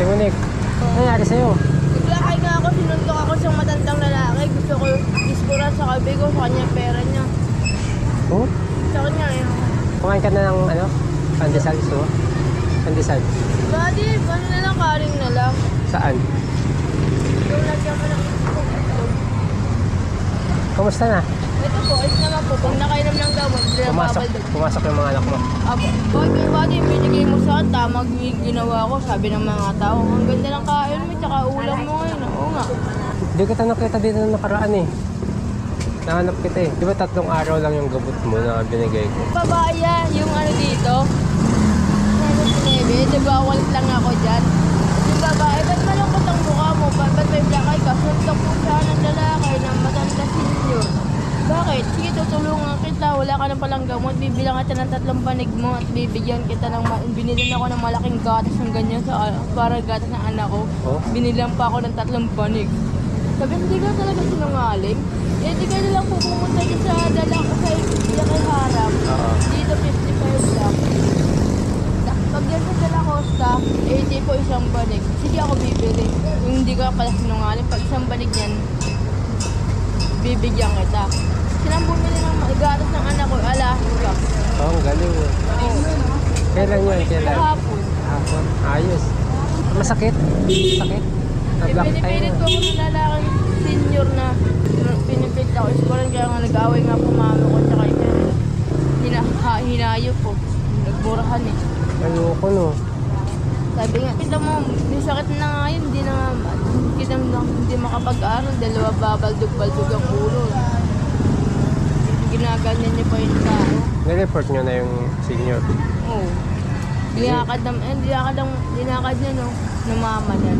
Timonik, ano nangyari sa'yo? Naglakay nga ako, sinuntok ako sa matandang lalaki. Gusto ko iskuran sa kabi ko, sa kanya pera niya. Oh? Sa kanya eh. Kumain ka na ng ano? Pandesal, gusto mo? Pandesal. Daddy, ano na lang, karing na lang. Saan? Yung lagyan mo ng. Kamusta na? Ito po, ayos naman po. Pag nakainom ng gamot, hindi na Pumasok, babaldog. pumasok yung mga anak mo. Apo. Bakit kayo buddy, binigay mo sa akin, tamag yung ginawa ko, sabi ng mga tao. Ang ganda ng kain mo, tsaka ulam mo ngayon. Oo nga. Hindi kita nakita dito na nakaraan eh. Nahanap kita eh. Di ba tatlong araw lang yung gabot mo na binigay ko? Babae yan, yung ano dito. Ano sinabi? Di ba walit lang ako dyan? Yung babae, ba't malungkot ang mukha mo? Ba't, ba't may black eye ka? Suntok po siya ng lalaki matanda senior. Bakit? Sige, tutulungan kita. Wala ka na palang gamot. Bibilang kita ng tatlong panig mo at bibigyan kita ng... Ma- binili ako ng malaking gatas ng ganyan sa para gatas ng anak ko. Oh? Binilang pa ako ng tatlong panig. Sabi, hindi ka talaga sinungaling. Eh, di ka na lang po pumunta dyan sa dala ko kay, kay Harap. Oo. Dito 55 lang. Pag yan sa Dela Costa, 80 po isang banig. Sige ako bibili. Yung hindi ka pala sinungaling, pag isang banig yan, bibigyan kita. Sinang bumili ng ma- gatas ng anak ko, ala, ka. Oh, ang galing eh. Kailan yun? Kailan? Hapon. Ayos. Masakit? Sakit? Nag-black eye Pinipilit na. ko ako ng lalaking senior na pinipilit ako. Sikuran kaya nga nag-away nga po mama ko tsaka ito. Hina, hinayo po. Nagmurahan eh. Ayoko no. Sabi nga, kita mo, may sakit na nga yun, hindi na nga, kita mo hindi makapag-aral, dalawa babaldog-baldog ang ulo. Ginaganyan niyo pa yung tao. Nireport nyo na yung senior. Oo. Dinakad na, eh, dinakad, ang, dinakad niya, no, ng mama niya.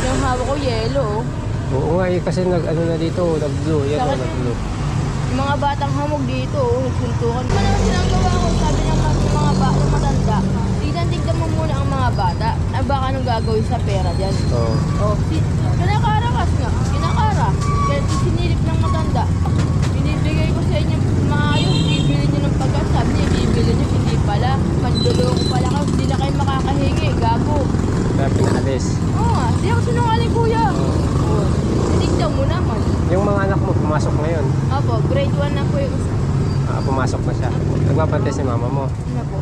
Yung hawak ko, yellow, oh. Oo nga eh, kasi nag ano na dito, nag-blue. Yan o, Sakit nag-blue. Yung mga batang hamog dito, oh, nagsuntukan. Ano naman sinanggawa ko, sabi ng mga, yung mga bata, matanda, tignan-tignan mo muna ang mga bata, na baka anong gagawin sa pera dyan. Oo. Oh, si, kinakarakas nga, kinakara. Kaya sinilip ng matanda. Binibigay ko sa inyo maayos, bibili nyo ng pagkat. Sabi niya, bibili nyo, hindi pala. Manluloko pala kayo, hindi na kayo makakahingi, gago. Kaya pinaalis. Oo nga, hindi ako sinungaling kuya. Oo. Tinignan mo naman. Yung mga anak mo, pumasok ngayon. Opo, grade 1 na po yung isa. Ah, pumasok na siya. Nagpapantay si mama mo. Na po.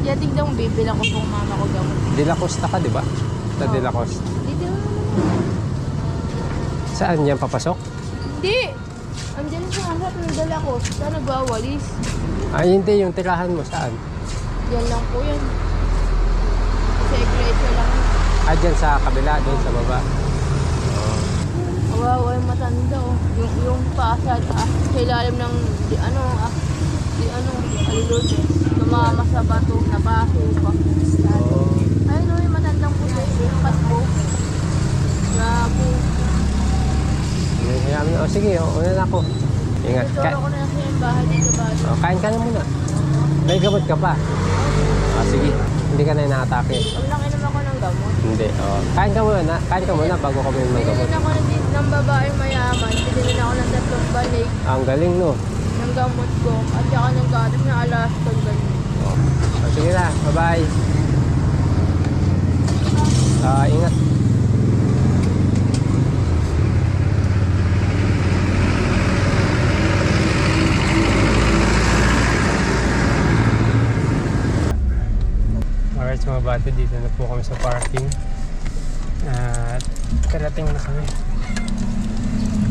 Kaya tignan mo, bibilang ko pong mama ko gamot. De La Costa ka, di ba? Sa De La Oo. Costa. Dito naman. Saan yan papasok? Hindi! Andiyan sa harap ng dala ko. Saan nagwawalis? Ah, hindi. Yung tirahan mo, saan? Yan lang po yan. Kasi grade lang. Ah, dyan sa kabila, doon sa baba. Kawawa yung matanda oh. Yung, yung pasa ah, sa ilalim ng di, ano ah, di ano, alilod. Tumama sa bato, nabaho pa. Ayun oh, yung matandang puso. Yung kasbo. Grabe. Mo. Oh, sige, oh, una na ako. Ingat. Ka Tuturo ko na sa yung bahay dito ba? oh, kain ka na muna. May gamot ka pa. Ah, sige. Hindi ka na inaatake. Pag nakinom ako ng gamot. Hindi. Oh. Kain ka muna. Kain ka muna bago kami ng gamot. Binilin ako ng, ng babaeng mayaman. Binilin ako ng tatlong banig Ah, ang galing, no? ng gamot ko. At saka ng gatas na alas ko ganyan. Oh. Sige na. Bye-bye. Ah, ingat. Alright mga bata, dito na po kami sa parking. At karating na kami.